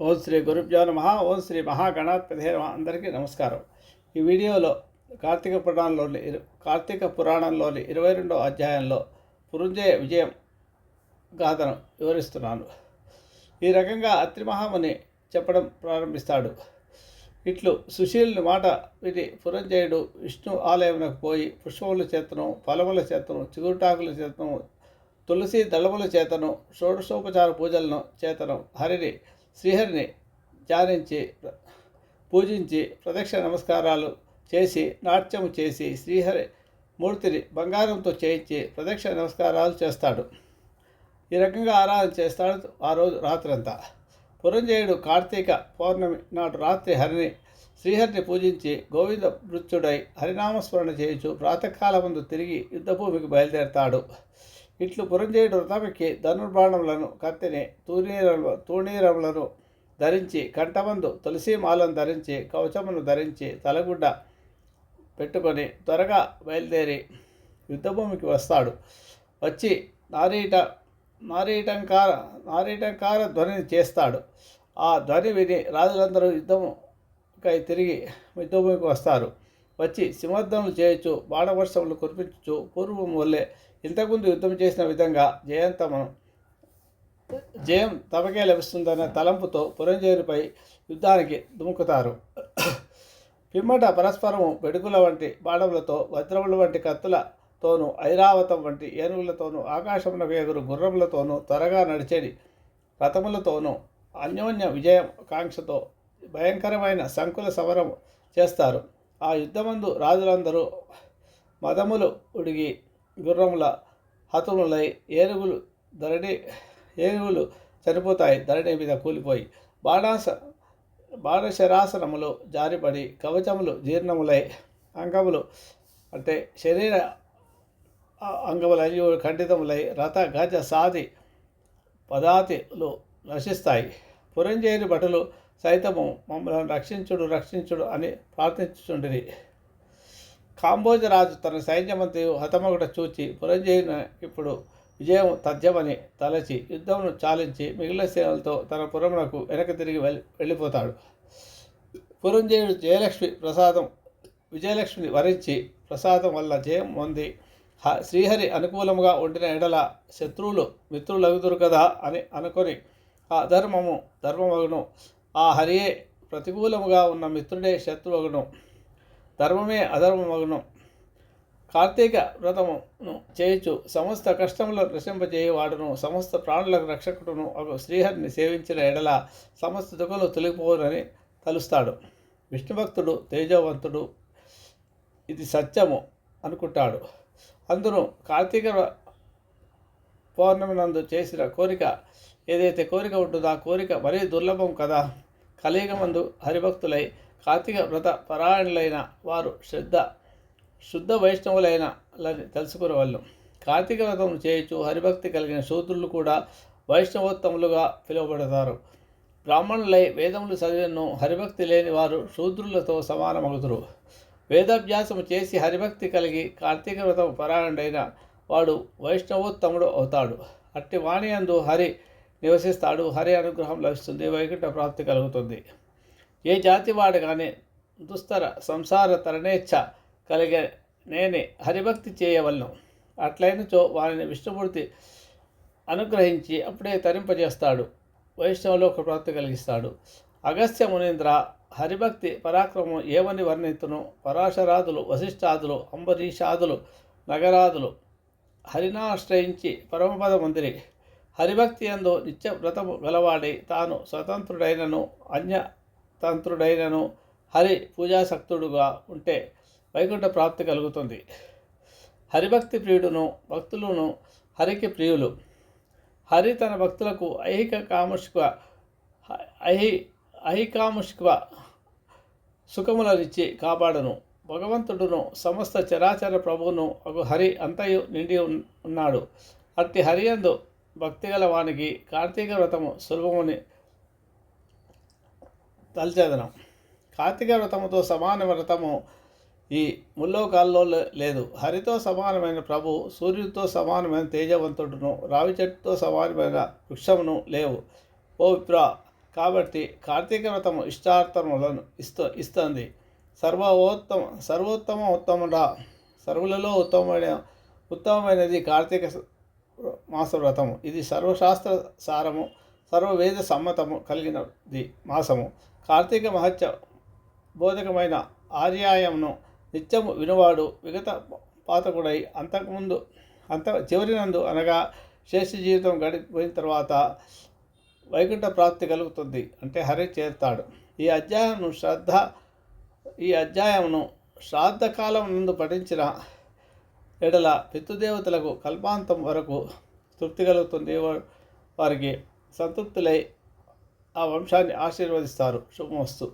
ఓం శ్రీ గురుభ్యో నమ. ఓం శ్రీ మహాగణాధిపతి నమ. అందరికీ నమస్కారం. ఈ వీడియోలో కార్తీక పురాణంలోని ఇరు కార్తీక పురాణంలోని ఇరవై రెండో అధ్యాయంలో పురుంజయ విజయం గాథను వివరిస్తున్నాను. ఈ రకంగా అత్రిమహాముని చెప్పడం ప్రారంభిస్తాడు. ఇట్లు సుశీలుని మాట విని పురంజయుడు విష్ణు ఆలయమునకు పోయి పుష్పముల చేతను ఫలముల చేతను చిగురుటాకుల చేతను తులసి దళముల చేతను షోడశోపచార పూజలను చేతను. హరిని శ్రీహరిని ధ్యానించి పూజించి ప్రదక్షిణ నమస్కారాలు చేసి నాట్యం చేసి శ్రీహరి మూర్తిని బంగారంతో చేయించి ప్రదక్షిణ నమస్కారాలు చేస్తాడు. ఈ రకంగా ఆరాధన చేస్తాడు ఆ రోజు రాత్రంతా. పురంజయుడు కార్తీక పౌర్ణమి నాడు రాత్రి హరిని శ్రీహరిని పూజించి గోవింద మృత్యుడై హరినామస్మరణ చేయించు ప్రాతకాలమందు తిరిగి యుద్ధభూమికి బయలుదేరతాడు. ఇట్లు పురంజయుడు వ్రతమికి ధనుర్బాణములను కత్తిని తూనీరము తూణీరములను ధరించి కంఠమందు తులసీమాలను ధరించి కవచమును ధరించి తలగుడ్డ పెట్టుకొని త్వరగా బయలుదేరి యుద్ధభూమికి వస్తాడు. వచ్చి నారీట నారీటంకార నారీటంకార ధ్వనిని చేస్తాడు. ఆ ధ్వని విని రాజులందరూ యుద్ధముకై తిరిగి యుద్ధభూమికి వస్తారు. వచ్చి సింహద్వములు చేయొచ్చు బాణవర్షములు కురిపించు పూర్వం వల్లే ఇంతకుముందు యుద్ధం చేసిన విధంగా జయంతమను జయం తమకే లభిస్తుందనే తలంపుతో పురంజేరుపై యుద్ధానికి దుముకుతారు పిమ్మట పరస్పరము పెడుగుల వంటి బాణములతో వజ్రముల వంటి కత్తులతోనూ ఐరావతం వంటి ఏనుగులతోనూ ఆకాశమునకు ఎగురు గుర్రములతోనూ త్వరగా నడిచేది రథములతోనూ అన్యోన్య విజయం కాంక్షతో భయంకరమైన సంకుల సమరం చేస్తారు. ఆ యుద్ధమందు రాజులందరూ మదములు ఉడిగి గుర్రముల హతములై ఏనుగులు ధరణి ఏనుగులు చనిపోతాయి. ధరణి మీద కూలిపోయి బాణాస బాణశరాసనములు జారిపడి కవచములు జీర్ణములై అంగములు అంటే శరీర అంగములై ఖండితములై రథ గజ సాది పదాతిలు నశిస్తాయి. పురంజేరి భటులు సైతము మమ్మల్ని రక్షించుడు రక్షించుడు అని ప్రార్థించుచుండిరి. కాంబోజరాజు తన సైన్యమంతయు హతమగుట చూచి పురంజయుని ఇప్పుడు విజయం తథ్యమని తలచి యుద్ధమును చాలించి మిగిలిన సేనలతో తన పురమునకు వెనక తిరిగి వెళ్ళి వెళ్ళిపోతాడు. పురంజయుడు జయలక్ష్మి ప్రసాదం విజయలక్ష్మిని వరించి ప్రసాదం వల్ల జయం పొంది హ శ్రీహరి అనుకూలముగా ఉండిన ఎడల శత్రువులు మిత్రులగుదురు కదా అని అనుకొని ఆ ధర్మము ధర్మమగును ఆ హరియే ప్రతికూలముగా ఉన్న మిత్రుడే శత్రువగును ధర్మమే అధర్మమగును. కార్తీక వ్రతమును చేయుచు సమస్త కష్టములను నశింపజేయవాడును సమస్త ప్రాణులకు రక్షకుడును ఒక శ్రీహరిని సేవించిన ఎడల సమస్త దుఃఖలు తొలగిపోవునని తలుస్తాడు. విష్ణుభక్తుడు తేజవంతుడు ఇది సత్యము అనుకుంటాడు. అందును కార్తీక పౌర్ణమి నందు చేసిన కోరిక ఏదైతే కోరిక ఉంటుందో ఆ కోరిక మరీ దుర్లభం కదా? కలియుగమందు హరిభక్తులై కార్తీక వ్రత పరాయణులైన వారు శ్రద్ధ శుద్ధ వైష్ణవులైన తెలుసుకునే వాళ్ళు కార్తీక వ్రతం చేయొచ్చు హరిభక్తి కలిగిన శూద్రులు కూడా వైష్ణవోత్తములుగా పిలువబడతారు. బ్రాహ్మణులై వేదములు చదివినను హరిభక్తి లేని వారు శూద్రులతో సమానమగుతురు వేదాభ్యాసము చేసి హరిభక్తి కలిగి కార్తీక వ్రతం పరాయణుడైన వాడు వైష్ణవోత్తముడు అవుతాడు. అట్టి వాణి అందు హరి నివసిస్తాడు హరి అనుగ్రహం లభిస్తుంది వైకుంఠ ప్రాప్తి కలుగుతుంది. ఏ జాతి వాడు కానీ దుస్తర సంసార తరణేచ్ఛ కలిగే నేనే హరిభక్తి చేయవలను. అట్లయినచో వారిని విష్ణుమూర్తి అనుగ్రహించి అప్పుడే తరింపజేస్తాడు. వైష్ణవలోక ప్రాప్తి కలిగిస్తాడు. అగస్త్య మునీంద్ర హరిభక్తి పరాక్రమం ఏమని వర్ణితును? పరాశరాదులు వశిష్ఠాదులు అంబరీషాదులు నగరాదులు హరినాశ్రయించి పరమపద మందిరి హరిభక్తి ఎందు నిత్య వ్రతము గలవాడి తాను స్వతంత్రుడైనను అన్యతంత్రుడైనను హరి పూజాసక్తుడుగా ఉంటే వైకుంఠ ప్రాప్తి కలుగుతుంది. హరిభక్తి ప్రియుడును భక్తులను హరికి ప్రియులు. హరి తన భక్తులకు ఐహిక కాముష్క ఐహి అహికాముష్క సుఖములనిచ్చి కాపాడను. భగవంతుడును సమస్త చరాచర ప్రభువును ఒక హరి అంతయు నిండి ఉన్నాడు. అట్టి హరియందు భక్తి గల వానికి కార్తీక వ్రతము సులభముని తలచేదనం. కార్తీక వ్రతముతో సమాన వ్రతము ఈ ముల్లోకాల్లో లేదు. హరితో సమానమైన ప్రభు సూర్యుడితో సమానమైన తేజవంతుడును రావి చెట్టుతో సమానమైన వృక్షమును లేవు. ఓ విప్ర! కాబట్టి కార్తీక వ్రతము ఇష్టార్థములను ఇస్తూ ఇస్తుంది. సర్వోత్తమ సర్వోత్తమ ఉత్తముడా సర్వులలో ఉత్తమమైన ఉత్తమమైనది కార్తీక స- మాస వ్రతము ఇది సర్వశాస్త్ర సారము సర్వవేద సమ్మతము కలిగినది మాసము. కార్తీక మహత్య బోధకమైన ఆర్యాయమును నిత్యము వినువాడు విగత పాతకుడై అంతకుముందు అంత చివరినందు అనగా శేష జీవితం గడిపోయిన తర్వాత వైకుంఠ ప్రాప్తి కలుగుతుంది అంటే హరి చేరుతాడు. ఈ అధ్యాయంను శ్రద్ధ ఈ అధ్యాయమును శ్రాద్ధకాలం నందు పఠించిన ఎడల పితృదేవతలకు కల్పాంతం వరకు తృప్తి కలుగుతుంది. వారికి సంతృప్తులై ఆ వంశాన్ని ఆశీర్వదిస్తారు. శుభమస్తు.